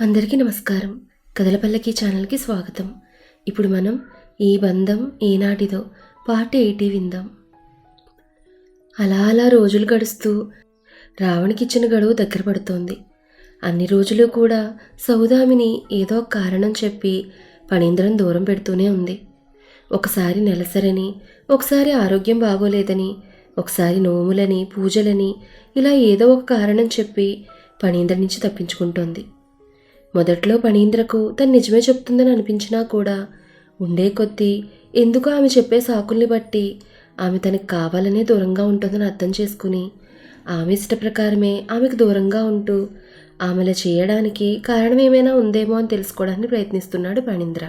అందరికీ నమస్కారం. కదలపల్లకి ఛానల్కి స్వాగతం. ఇప్పుడు మనం ఈ బంధం ఏనాటిదో పార్ట్ ఎయిటీ విందాం. అలా అలా రోజులు గడుస్తూ రావణికిచ్చిన గడువు దగ్గర పడుతోంది. అన్ని రోజులు కూడా సౌదామిని ఏదో ఒక కారణం చెప్పి పణీంద్రం దూరం పెడుతూనే ఉంది. ఒకసారి నెలసరని ఒకసారి ఆరోగ్యం బాగోలేదని ఒకసారి నోములని పూజలని ఇలా ఏదో ఒక కారణం చెప్పి పణీంద్ర నుంచి తప్పించుకుంటోంది. మొదట్లో పణీంద్రకు తను నిజమే చెప్తుందని అనిపించినా కూడా ఉండే కొద్దీ ఎందుకో ఆమె చెప్పే సాకుల్ని బట్టి ఆమె తనకు కావాలనే దూరంగా ఉంటుందని అర్థం చేసుకుని ఆమె ఇష్ట ప్రకారమే ఆమెకు దూరంగా ఉంటూ ఆమెలా చేయడానికి కారణం ఏమైనా ఉందేమో అని తెలుసుకోవడానికి ప్రయత్నిస్తున్నాడు పణీంద్ర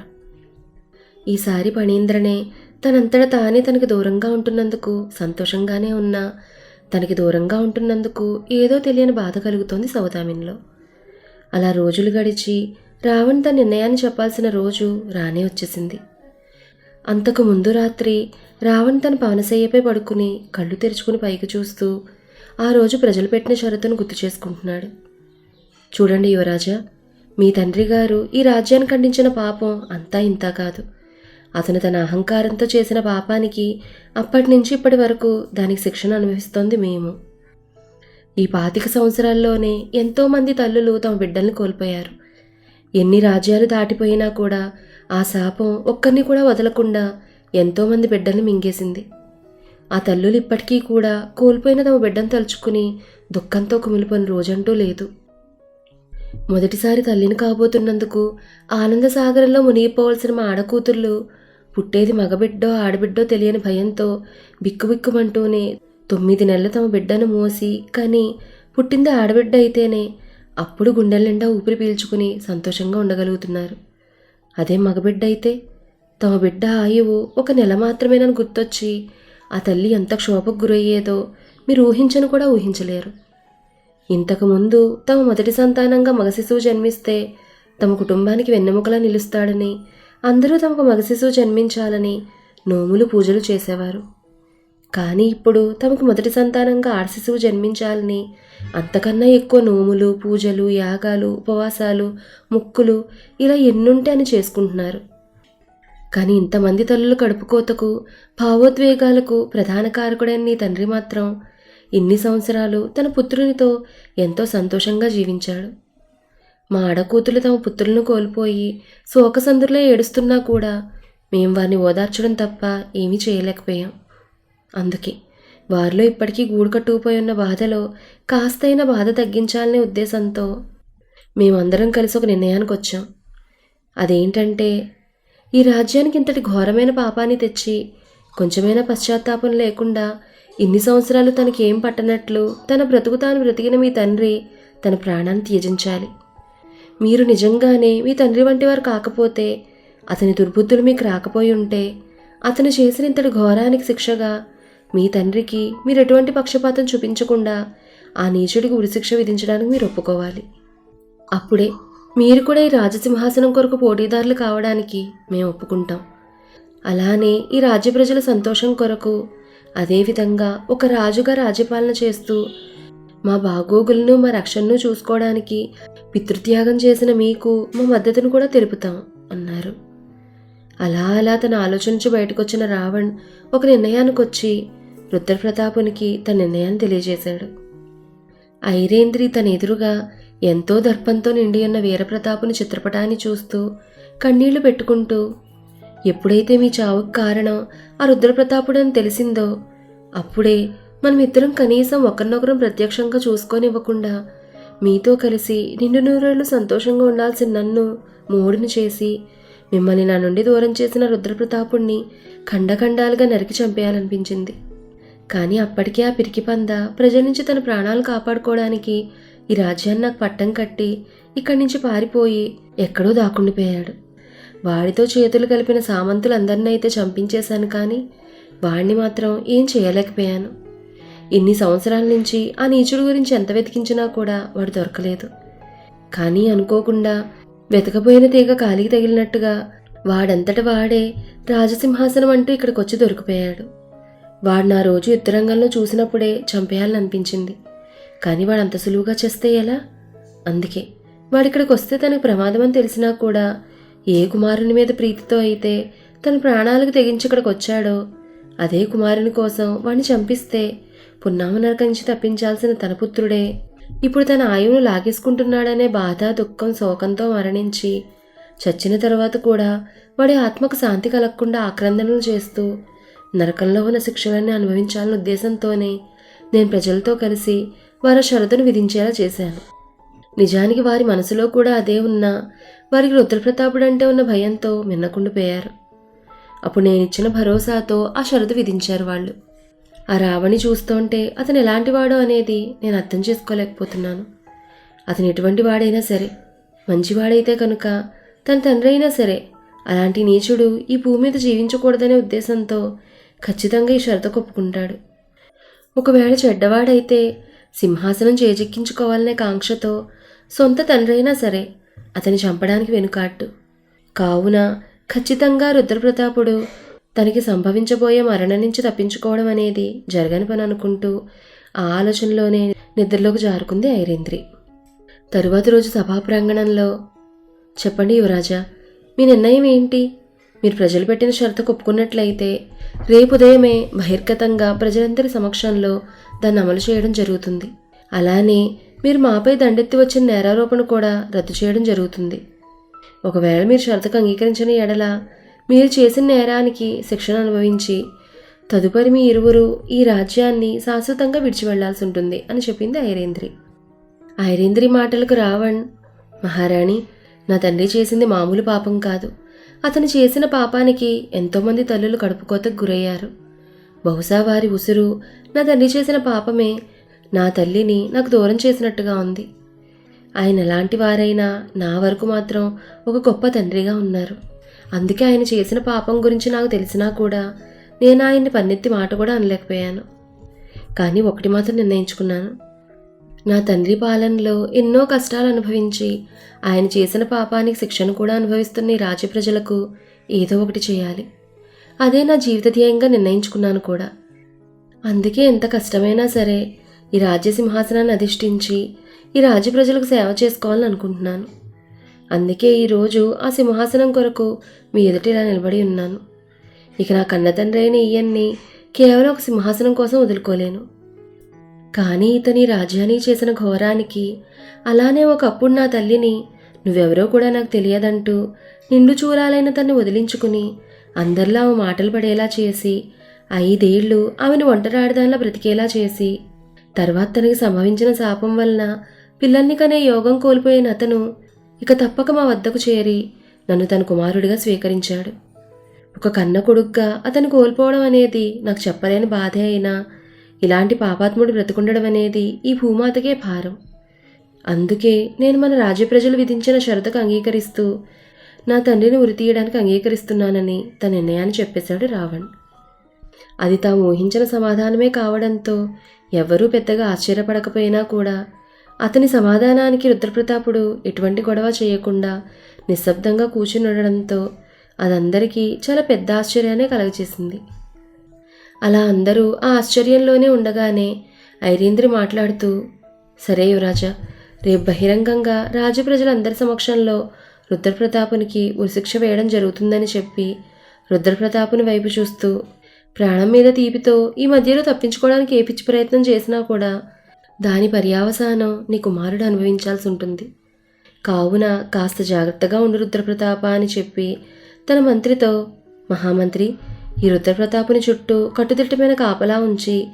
ఈసారి పణీంద్రనే తనంతట తానే తనకి దూరంగా ఉంటున్నందుకు సంతోషంగానే ఉన్నా తనకి దూరంగా ఉంటున్నందుకు ఏదో తెలియని బాధ కలుగుతోంది సౌదామిన్లో. అలా రోజులు గడిచి రావణ్ తన నిర్ణయాన్ని చెప్పాల్సిన రోజు రానే వచ్చేసింది. అంతకు ముందు రాత్రి రావణ్ తన పవనశయ్యపై పడుకుని కళ్ళు తెరుచుకుని పైకి చూస్తూ ఆ రోజు ప్రజలు పెట్టిన షరతును గుర్తు చేసుకుంటున్నాడు. చూడండి యువరాజా మీ తండ్రి గారు ఈ రాజ్యాన్ని ఖండించిన పాపం అంతా ఇంతా కాదు. అతను తన అహంకారంతో చేసిన పాపానికి అప్పటి నుంచి ఇప్పటి వరకు దానికి శిక్షణ అనుభవిస్తోంది మేము. ఈ పాతిక సంవత్సరాల్లోనే ఎంతోమంది తల్లులు తమ బిడ్డల్ని కోల్పోయారు. ఎన్ని రాజ్యాలు దాటిపోయినా కూడా ఆ శాపం ఒక్కరిని కూడా వదలకుండా ఎంతోమంది బిడ్డల్ని మింగేసింది. ఆ తల్లులు ఇప్పటికీ కూడా కోల్పోయిన తమ బిడ్డను తలుచుకుని దుఃఖంతో కుమిలిపోయిన రోజంటూ లేదు. మొదటిసారి తల్లిని కాబోతున్నందుకు ఆనంద సాగరంలో మునిగిపోవలసిన మా ఆడకూతుర్లు పుట్టేది మగబిడ్డో ఆడబిడ్డో తెలియని భయంతో బిక్కుబిక్కుమంటూనే తొమ్మిది నెలలు తమ బిడ్డను మోసి కానీ పుట్టింది ఆడబిడ్డ అయితేనే అప్పుడు గుండెల నిండా ఊపిరి పీల్చుకుని సంతోషంగా ఉండగలుగుతున్నారు. అదే మగబిడ్డ అయితే తమ బిడ్డ ఆయువు ఒక నెల మాత్రమేనని గుర్తొచ్చి ఆ తల్లి ఎంత క్షోభకు గురయ్యేదో మీరు ఊహించను కూడా ఊహించలేరు. ఇంతకుముందు తమ మొదటి సంతానంగా మగ శిశువు జన్మిస్తే తమ కుటుంబానికి వెన్నెముకలా నిలుస్తాడని అందరూ తమకు మగ శిశువు జన్మించాలని నోములు పూజలు చేసేవారు. కానీ ఇప్పుడు తమకు మొదటి సంతానంగా ఆర్శిశువు శిశువు జన్మించాలని. అంతకన్నా ఎక్కువ నోములు పూజలు యాగాలు ఉపవాసాలు ముక్కులు ఇలా ఎన్నుంటే అని చేసుకుంటున్నారు. కానీ ఇంతమంది తల్లుల కడుపుకోతకు భావోద్వేగాలకు ప్రధాన కారకుడైన నీ తండ్రి మాత్రం ఇన్ని సంవత్సరాలు తన పుత్రునితో ఎంతో సంతోషంగా జీవించాడు. మా ఆడకూతులు తమ పుత్రులను కోల్పోయి శోకసందులో ఏడుస్తున్నా కూడా మేం వారిని ఓదార్చడం తప్ప ఏమీ చేయలేకపోయాం. అందుకే వారిలో ఇప్పటికీ గూడు కట్టుకుపోయి ఉన్న బాధలో కాస్తైనా బాధ తగ్గించాలనే ఉద్దేశంతో మేమందరం కలిసి ఒక నిర్ణయానికి వచ్చాం అదేంటంటే ఈ రాజ్యానికి ఇంతటి ఘోరమైన పాపాన్ని తెచ్చి కొంచెమైనా పశ్చాత్తాపం లేకుండా ఇన్ని సంవత్సరాలు తనకేం పట్టనట్లు తన బ్రతుకు తాను బ్రతికిన మీ తండ్రి తన ప్రాణాన్ని త్యజించాలి. మీరు నిజంగానే మీ తండ్రి వంటి వారు కాకపోతే అతని దుర్బుద్ధులు మీకు రాకపోయి ఉంటే అతను చేసిన ఇంతటి ఘోరానికి శిక్షగా మీ తండ్రికి మీరు ఎటువంటి పక్షపాతం చూపించకుండా ఆ నీచుడికి ఉరిశిక్ష విధించడానికి మీరు ఒప్పుకోవాలి. అప్పుడే మీరు కూడా ఈ రాజసింహాసనం కొరకు పోటీదారులు కావడానికి మేము ఒప్పుకుంటాం. అలానే ఈ రాజ్య ప్రజల సంతోషం కొరకు అదేవిధంగా ఒక రాజుగా రాజ్యపాలన చేస్తూ మా బాగోగులను మా రక్షణను చూసుకోవడానికి పితృత్యాగం చేసిన మీకు మా మద్దతును కూడా తెలుపుతాం అన్నారు. అలా అలా తన ఆలోచన నుంచి బయటకొచ్చిన రావణ్ ఒక నిర్ణయానికి వచ్చి రుద్రప్రతాపునికి తన నిర్ణయాన్ని తెలియజేశాడు. ఐరేంద్రి తన ఎదురుగా ఎంతో దర్పంతో నిండి ఉన్న వీరప్రతాపుని చిత్రపటాన్ని చూస్తూ కన్నీళ్ళు పెట్టుకుంటూ ఎప్పుడైతే మీ చావుకు కారణం ఆ రుద్రప్రతాపుడని తెలిసిందో అప్పుడే మనమిద్దరం కనీసం ఒకరినొకరం ప్రత్యక్షంగా చూసుకోనివ్వకుండా మీతో కలిసి నిండు నూరేళ్ళు సంతోషంగా ఉండాల్సిన నన్ను మూడిని చేసి మిమ్మల్ని నా నుండి దూరం చేసిన రుద్రప్రతాపుణ్ణి ఖండఖండాలుగా నరికి చంపేయాలనిపించింది. కానీ అప్పటికే ఆ పిరికి పంద ప్రజల నుంచి తన ప్రాణాలు కాపాడుకోవడానికి ఈ రాజ్యాన్ని నాకు పట్టం కట్టి ఇక్కడి నుంచి పారిపోయి ఎక్కడో దాక్కుండిపోయాడు. వాడితో చేతులు కలిపిన సామంతులందరినీ అయితే చంపించేశాను కానీ వాడిని మాత్రం ఏం చేయలేకపోయాను. ఇన్ని సంవత్సరాల నుంచి ఆ నీచుడు గురించి ఎంత వెతికించినా కూడా వాడు దొరకలేదు. కానీ అనుకోకుండా వెతకపోయిన తీగ కాలికి తగిలినట్టుగా వాడంతట వాడే రాజసింహాసనం అంటూ ఇక్కడికొచ్చి దొరికిపోయాడు. వాడు నా రోజు యుద్ధరంగంలో చూసినప్పుడే చంపేయాలని అనిపించింది కానీ వాడు అంత సులువుగా చేస్తే ఎలా? అందుకే వాడిక్కడికి వస్తే తనకు ప్రమాదం అని తెలిసినా కూడా ఏ కుమారుని మీద ప్రీతితో అయితే తన ప్రాణాలకు తెగించి ఇక్కడికి వచ్చాడో అదే కుమారుని కోసం వాడిని చంపిస్తే పున్నామ నరకం నుంచి తప్పించాల్సిన తన పుత్రుడే ఇప్పుడు తన ఆయువును లాగేసుకుంటున్నాడనే బాధ దుఃఖం శోకంతో మరణించి చచ్చిన తర్వాత కూడా వాడి ఆత్మకు శాంతి కలగకుండా ఆక్రందనలు చేస్తూ నరకంలో ఉన్న శిక్షలన్నీ అనుభవించాలన్న ఉద్దేశంతోనే నేను ప్రజలతో కలిసి వారి షరతును విధించేలా చేశాను. నిజానికి వారి మనసులో కూడా అదే ఉన్నా వారికి రుద్రప్రతాపుడు అంటే ఉన్న భయంతో మిన్నకుండిపోయారు. అప్పుడు నేను ఇచ్చిన భరోసాతో ఆ షరతు విధించారు వాళ్ళు. ఆ రావణి చూస్తుంటే అతను ఎలాంటివాడో అనేది నేను అర్థం చేసుకోలేకపోతున్నాను. అతను ఎటువంటి వాడైనా సరే మంచివాడైతే కనుక తన తండ్రి అయినా సరే అలాంటి నీచుడు ఈ భూమి మీద జీవించకూడదనే ఉద్దేశంతో ఖచ్చితంగా ఈ షరతు ఒప్పుకుంటాడు. ఒకవేళ చెడ్డవాడైతే సింహాసనం చేజెక్కించుకోవాలనే కాంక్షతో సొంత తండ్రి అయినా సరే అతని చంపడానికి వెనుకాట్టు. కావున ఖచ్చితంగా రుద్రప్రతాపుడు తనకి సంభవించబోయే మరణం నుంచి తప్పించుకోవడం అనేది జరగని పని అనుకుంటూ ఆ ఆలోచనలోనే నిద్రలోకి జారుకుంది ఐరేంద్రి. తరువాతి రోజు సభా ప్రాంగణంలో చెప్పండి యువరాజా మీ నిర్ణయం ఏంటి? మీరు ప్రజలు పెట్టిన షరతు ఒప్పుకున్నట్లయితే రేపు ఉదయమే బహిర్గతంగా ప్రజలందరి సమక్షంలో దాన్ని అమలు చేయడం జరుగుతుంది. అలానే మీరు మాపై దండెత్తి వచ్చిన నేరారోపణ కూడా రద్దు చేయడం జరుగుతుంది. ఒకవేళ మీరు షరతుకు అంగీకరించిన ఎడల మీరు చేసిన నేరానికి శిక్షణ అనుభవించి తదుపరి మీ ఇరువురు ఈ రాజ్యాన్ని శాశ్వతంగా విడిచి వెళ్ళాల్సి ఉంటుంది అని చెప్పింది ఐరేంద్రి. ఐరేంద్రి మాటలకు రావణ్ మహారాణి నా తండ్రి చేసింది మామూలు పాపం కాదు. అతను చేసిన పాపానికి ఎంతోమంది తల్లులు కడుపుకోతకు గురయ్యారు. బహుశా వారి ఉసురు నా తండ్రి చేసిన పాపమే నా తల్లిని నాకు దూరం చేసినట్టుగా ఉంది. ఆయన ఎలాంటి వారైనా నా వరకు మాత్రం ఒక గొప్ప తండ్రిగా ఉన్నారు. అందుకే ఆయన చేసిన పాపం గురించి నాకు తెలిసినా కూడా నేను ఆయన్ని పన్నెత్తి మాట కూడా అనలేకపోయాను. కానీ ఒకటి మాత్రం నిర్ణయించుకున్నాను. నా తండ్రి పాలనలో ఎన్నో కష్టాలు అనుభవించి ఆయన చేసిన పాపానికి శిక్షను కూడా అనుభవిస్తున్న ఈ రాజ్య ప్రజలకు ఏదో ఒకటి చేయాలి. అదే నా జీవిత ధ్యేయంగా నిర్ణయించుకున్నాను కూడా. అందుకే ఎంత కష్టమైనా సరే ఈ రాజ్య సింహాసనాన్ని అధిష్ఠించి ఈ రాజ్య ప్రజలకు సేవ చేసుకోవాలని అనుకుంటున్నాను. అందుకే ఈరోజు ఆ సింహాసనం కొరకు మీ ఎదుట ఇలా నిలబడి ఉన్నాను. ఇక నా కన్నతండ్రి అయిన ఈయన్ని కేవలం ఒక సింహాసనం కోసం వదులుకోలేను. కానీ ఇతని రాజ్యాన్ని చేసిన ఘోరానికి అలానే ఒకప్పుడు నా తల్లిని నువ్వెవరో కూడా నాకు తెలియదంటూ నిండు చూరాలైన తన్ని వదిలించుకుని అందరిలా ఆమె మాటలు పడేలా చేసి ఐదేళ్ళు ఆమెను ఒంటరాడదానిలా బ్రతికేలా చేసి తర్వాత తనకి సంభవించిన శాపం వలన పిల్లల్ని కనే యోగం కోల్పోయిన అతను ఇక తప్పక మా వద్దకు చేరి నన్ను తన కుమారుడిగా స్వీకరించాడు. ఒక కన్న కొడుగ్గా అతను కోల్పోవడం అనేది నాకు చెప్పలేని బాధే అయినా ఇలాంటి పాపాత్ముడు బ్రతుకుండడం అనేది ఈ భూమాతకే భారం. అందుకే నేను మన రాజ్య ప్రజలు విధించిన షరతుకు అంగీకరిస్తూ నా తండ్రిని ఉరితీయడానికి అంగీకరిస్తున్నానని తన నిర్ణయాన్ని చెప్పేశాడు రావణ్. అది తాము ఊహించిన సమాధానమే కావడంతో ఎవ్వరూ పెద్దగా ఆశ్చర్యపడకపోయినా కూడా అతని సమాధానానికి రుద్రప్రతాపుడు ఎటువంటి గొడవ చేయకుండా నిశ్శబ్దంగా కూర్చుని ఉండడంతో అదందరికీ చాలా పెద్ద ఆశ్చర్యాన్ని కలగచేసింది అలా అందరూ ఆ ఆశ్చర్యంలోనే ఉండగానే ఐరేంద్రి మాట్లాడుతూ సరే యువరాజా రేపు బహిరంగంగా రాజప్రజలందరి సమక్షంలో రుద్రప్రతాపునికి ఉరిశిక్ష వేయడం జరుగుతుందని చెప్పి రుద్రప్రతాపుని వైపు చూస్తూ ప్రాణం మీద తీపితో ఈ మధ్యలో తప్పించుకోవడానికి ఏ పిచ్చి ప్రయత్నం చేసినా కూడా దాని పర్యావసానం నీ కుమారుడు అనుభవించాల్సి ఉంటుంది. కావున కాస్త జాగ్రత్తగా ఉండు రుద్రప్రతాప అని చెప్పి తన మంత్రితో మహామంత్రి ఈ రుద్రప్రతాపుని చుట్టూ కట్టుదిట్టమైన కాపలా ఉంచి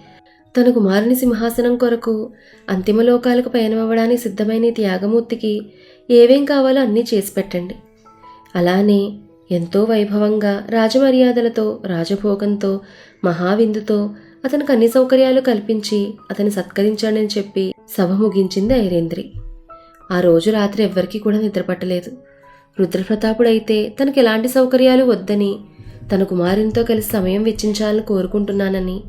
తన కుమారుని సింహాసనం కొరకు అంతిమ లోకాలకు పయనమవ్వడానికి సిద్ధమైన త్యాగమూర్తికి ఏవేం కావాలో అన్నీ చేసి పెట్టండి. అలానే ఎంతో వైభవంగా రాజమర్యాదలతో రాజభోగంతో మహావిందుతో అతనికి అన్ని సౌకర్యాలు కల్పించి అతన్ని సత్కరించాడని చెప్పి సభ ముగించింది ఐరేంద్రి. ఆ రోజు రాత్రి ఎవ్వరికీ కూడా నిద్రపట్టలేదు. రుద్రప్రతాపుడైతే తనకు ఎలాంటి సౌకర్యాలు వద్దని తన కుమారునితో కలిసి సమయం వెచ్చించాలని కోరుకుంటున్నానని.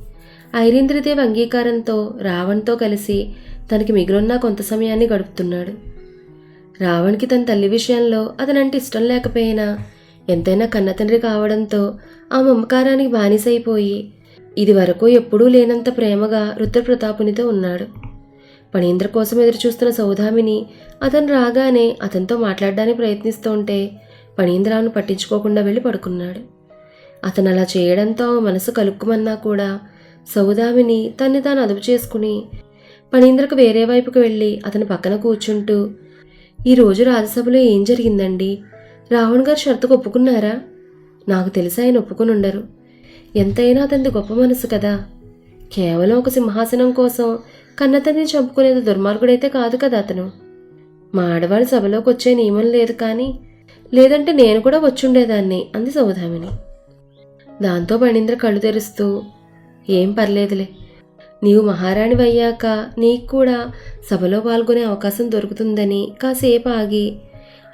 ఐరేంద్రదేవ్ అంగీకారంతో రావణ్తో కలిసి తనకి మిగిలిన కొంత సమయాన్ని గడుపుతున్నాడు. రావణ్కి తన తల్లి విషయంలో అతనంటే ఇష్టం లేకపోయినా ఎంతైనా కన్నతండ్రి కావడంతో ఆ మమకారానికి బానిసైపోయి ఇది వరకు ఎప్పుడూ లేనంత ప్రేమగా రుద్రప్రతాపునితో ఉన్నాడు. పణీంద్ర కోసం ఎదురు చూస్తున్న అతను రాగానే అతనితో మాట్లాడడానికి ప్రయత్నిస్తుంటే పణీంద్రాను పట్టించుకోకుండా వెళ్ళి పడుకున్నాడు. అతను అలా చేయడంతో మనసు కలుక్కుమన్నా కూడా సౌదామిని తన్ని తాను అదుపు చేసుకుని పనీంద్రకు వేరే వైపుకు వెళ్ళి అతని పక్కన కూర్చుంటూ ఈరోజు రాజ్యసభలో ఏం జరిగిందండి? రావణ్ గారు షరతుకు ఒప్పుకున్నారా? నాకు తెలిసి ఆయన ఒప్పుకుని ఉండరు ఎంతైనా అతనిది గొప్ప మనసు కదా. కేవలం ఒక సింహాసనం కోసం కన్నతని చంపుకునేది దుర్మార్గుడైతే కాదు కదా అతను. మా ఆడవాళ్ళ సభలోకి వచ్చే నియమం లేదు కానీ లేదంటే నేను కూడా వచ్చుండేదాన్ని అంది సౌధామిని దాంతో మణీంద్ర కళ్ళు తెరుస్తూ ఏం పర్లేదులే. నీవు మహారాణి అయ్యాక నీకు కూడా సభలో పాల్గొనే అవకాశం దొరుకుతుందని కాసేపు ఆగి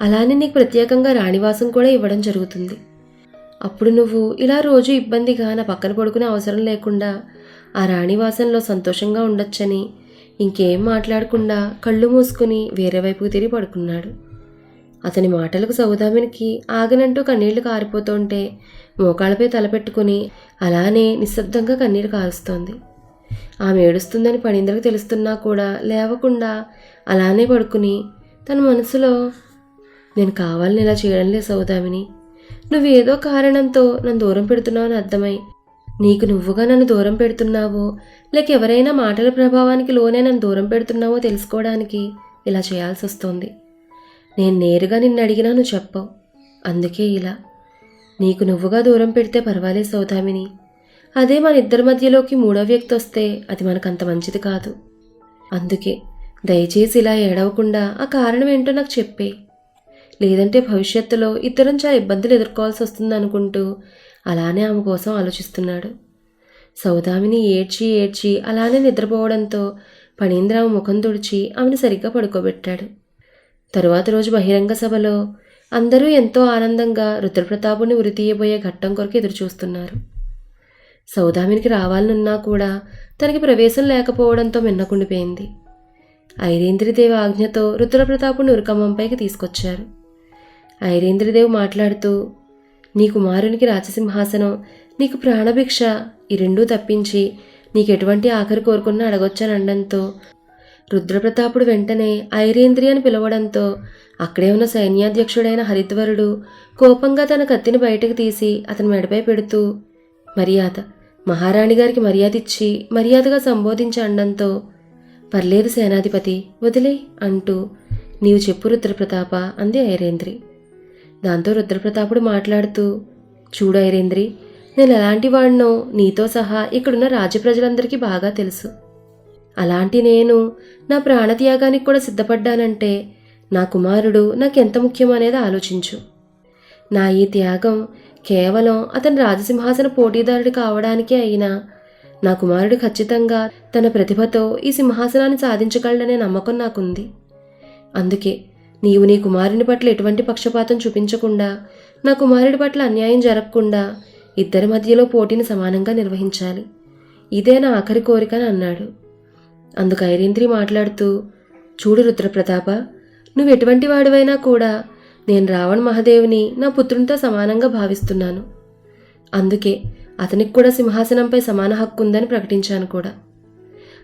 అలానే నీకు ప్రత్యేకంగా రాణివాసం కూడా ఇవ్వడం జరుగుతుంది. అప్పుడు నువ్వు ఇలా రోజు ఇబ్బందిగా నా పక్కన పడుకునే అవసరం లేకుండా ఆ రాణివాసంలో సంతోషంగా ఉండొచ్చని ఇంకేం మాట్లాడకుండా కళ్ళు మూసుకుని వేరే వైపుకు తిరిగి పడుకున్నాడు. అతని మాటలకు సౌదామినికి ఆగనంటూ కన్నీళ్ళు కారిపోతుంటే మోకాళ్ళపై తలపెట్టుకుని అలానే నిశ్శబ్దంగా కన్నీరు కారుస్తోంది. ఆమె ఏడుస్తుందని పణీంద్రకు తెలుస్తున్నా కూడా లేవకుండా అలానే పడుకుని తన మనసులో నేను కావాలని ఇలా చేయడం లేదు సౌదామిని. నువ్వేదో కారణంతో నన్ను దూరం పెడుతున్నావు అని అర్థమై నీకు నువ్వుగా నన్ను దూరం పెడుతున్నావో లేక ఎవరైనా మాటల ప్రభావానికి లోనే నన్ను దూరం పెడుతున్నావో తెలుసుకోవడానికి ఇలా చేయాల్సి వస్తోంది నేను నేరుగా నిన్ను అడిగినా నువ్వు చెప్పవు. అందుకే ఇలా. నీకు నువ్వుగా దూరం పెడితే పర్వాలేదు సౌదామిని. అదే మన ఇద్దరి మధ్యలోకి మూడో వ్యక్తి వస్తే అది మనకంత మంచిది కాదు. అందుకే దయచేసి ఇలా ఏడవకుండా ఆ కారణం ఏంటో నాకు చెప్పే. లేదంటే భవిష్యత్తులో ఇద్దరం చాలా ఇబ్బందులు ఎదుర్కోవాల్సి వస్తుంది అనుకుంటూ అలానే ఆమె కోసం ఆలోచిస్తున్నాడు. సౌదామిని ఏడ్చి ఏడ్చి అలానే నిద్రపోవడంతో పణీంద్ర ఆమె ముఖం తుడిచి ఆమెను సరిగ్గా పడుకోబెట్టాడు. తరువాత రోజు బహిరంగ సభలో అందరూ ఎంతో ఆనందంగా రుద్రప్రతాపుని ఉరితీయబోయే ఘట్టం కొరకు ఎదురుచూస్తున్నారు. సౌదామినికి రావాలనున్నా కూడా తనకి ప్రవేశం లేకపోవడంతో మిన్నకుండిపోయింది. ఐరేంద్రదేవి ఆజ్ఞతో రుద్రప్రతాపుని ఉరికమ్మంపైకి తీసుకొచ్చారు. ఐరేంద్రదేవి మాట్లాడుతూ నీ కుమారునికి రాజసింహాసనం నీకు ప్రాణభిక్ష ఈ రెండూ తప్పించి నీకు ఎటువంటి ఆఖరి కోరుకున్నా అడగొచ్చని అనడంతో రుద్రప్రతాపుడు వెంటనే ఐరేంద్రి అని పిలవడంతో అక్కడే ఉన్న సైన్యాధ్యక్షుడైన హరిద్వరుడు కోపంగా తన కత్తిని బయటకు తీసి అతని మెడపై పెడుతూ మర్యాద మహారాణి గారికి మర్యాద ఇచ్చి మర్యాదగా సంబోధించి అనడంతో పర్లేదు సేనాధిపతి వదిలే అంటూ నీవు చెప్పు రుద్రప్రతాప అంది ఐరేంద్రి. దాంతో రుద్రప్రతాపుడు మాట్లాడుతూ చూడు ఐరేంద్రి నేను ఎలాంటి వాడినో నీతో సహా ఇక్కడున్న రాజ్య ప్రజలందరికీ బాగా తెలుసు. అలాంటి నేను నా ప్రాణత్యాగానికి కూడా సిద్ధపడ్డానంటే నా కుమారుడు నాకెంత ముఖ్యమనేది ఆలోచించు. నా ఈ త్యాగం కేవలం అతని రాజసింహాసన పోటీదారుడు కావడానికే అయినా నా కుమారుడు ఖచ్చితంగా తన ప్రతిభతో ఈ సింహాసనాన్ని సాధించగలడనే నమ్మకం నాకుంది. అందుకే నీవు నీ కుమారుని పట్ల ఎటువంటి పక్షపాతం చూపించకుండా నా కుమారుడి పట్ల అన్యాయం జరగకుండా ఇద్దరి మధ్యలో పోటీని సమానంగా నిర్వహించాలి. ఇదే నా ఆఖరి కోరికని అన్నాడు. అందుకు ఐరేంద్రి మాట్లాడుతూ చూడు రుద్రప్రతాప నువ్వు ఎటువంటి వాడివైనా కూడా నేను రావణ్ మహాదేవుని నా పుత్రునితో సమానంగా భావిస్తున్నాను. అందుకే అతనికి కూడా సింహాసనంపై సమాన హక్కు ఉందని ప్రకటించాను కూడా.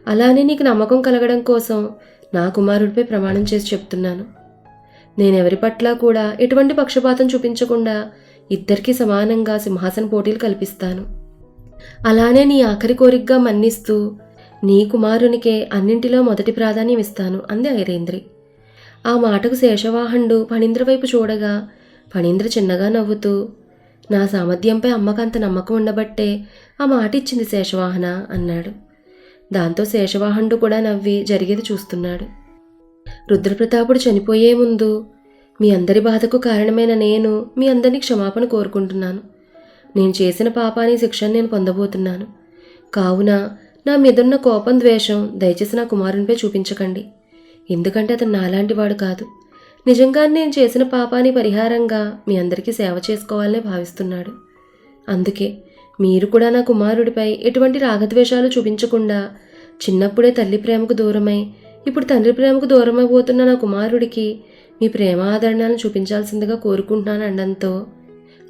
అలానే నీకు నమ్మకం కలగడం కోసం నా కుమారుడిపై ప్రమాణం చేసి చెప్తున్నాను. నేనెవరి పట్ల కూడా ఎటువంటి పక్షపాతం చూపించకుండా ఇద్దరికీ సమానంగా సింహాసన పోటీలు కల్పిస్తాను. అలానే నీ ఆఖరి కోరికగా మన్నిస్తూ నీ కుమారునికే అన్నింటిలో మొదటి ప్రాధాన్యం ఇస్తాను అంది ఐరేంద్రి ఆ మాటకు శేషవాహనుడు ఫణీంద్ర వైపు చూడగా ఫణీంద్ర చిన్నగా నవ్వుతూ నా సామర్థ్యంపై అమ్మకంత నమ్మకం ఉండబట్టే ఆ మాట ఇచ్చింది శేషవాహన అన్నాడు. దాంతో శేషవాహనుడు కూడా నవ్వి జరిగేది చూస్తున్నాడు. రుద్రప్రతాపుడు చనిపోయే ముందు మీ అందరి బాధకు కారణమైన నేను మీ అందరినీ క్షమాపణ కోరుకుంటున్నాను. నేను చేసిన పాపాని శిక్షను నేను పొందబోతున్నాను. కావున నా మీదున్న కోపం ద్వేషం దయచేసి నా కుమారునిపై చూపించకండి. ఎందుకంటే అతను నాలాంటి వాడు కాదు. నిజంగా నేను చేసిన పాపాని పరిహారంగా మీ అందరికీ సేవ చేసుకోవాలని భావిస్తున్నాడు. అందుకే మీరు కూడా నా కుమారుడిపై ఎటువంటి రాగద్వేషాలు చూపించకుండా చిన్నప్పుడే తల్లి ప్రేమకు దూరమై ఇప్పుడు తండ్రి ప్రేమకు దూరమైపోతున్న నా కుమారుడికి మీ ప్రేమ ఆదరణను చూపించాల్సిందిగా కోరుకుంటున్నాను అనడంతో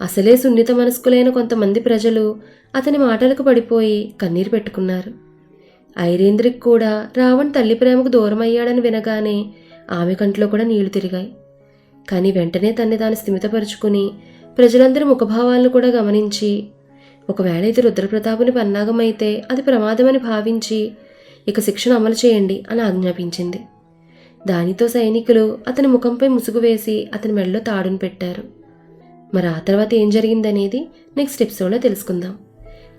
అసలే సున్నిత మనస్కులైన కొంతమంది ప్రజలు అతని మాటలకు పడిపోయి కన్నీరు పెట్టుకున్నారు. ఐరేంద్రికి కూడా రావణ్ తల్లి ప్రేమకు దూరమయ్యాడని వినగానే ఆమె కంట్లో కూడా నీళ్ళు తిరిగాయి. కానీ వెంటనే తన్ని తాను స్థిమితపరుచుకుని ప్రజలందరి ముఖభావాలను కూడా గమనించి ఒకవేళ ఇది రుద్రప్రతాపుని పన్నాగమైతే అది ప్రమాదమని భావించి ఇక శిక్షను అమలు చేయండి అని ఆజ్ఞాపించింది. దానితో సైనికులు అతని ముఖంపై ముసుగు వేసి అతని మెడలో తాడును పెట్టారు. మరి ఆ తర్వాత ఏం జరిగిందనేది నెక్స్ట్ ఎపిసోడ్లో తెలుసుకుందాం.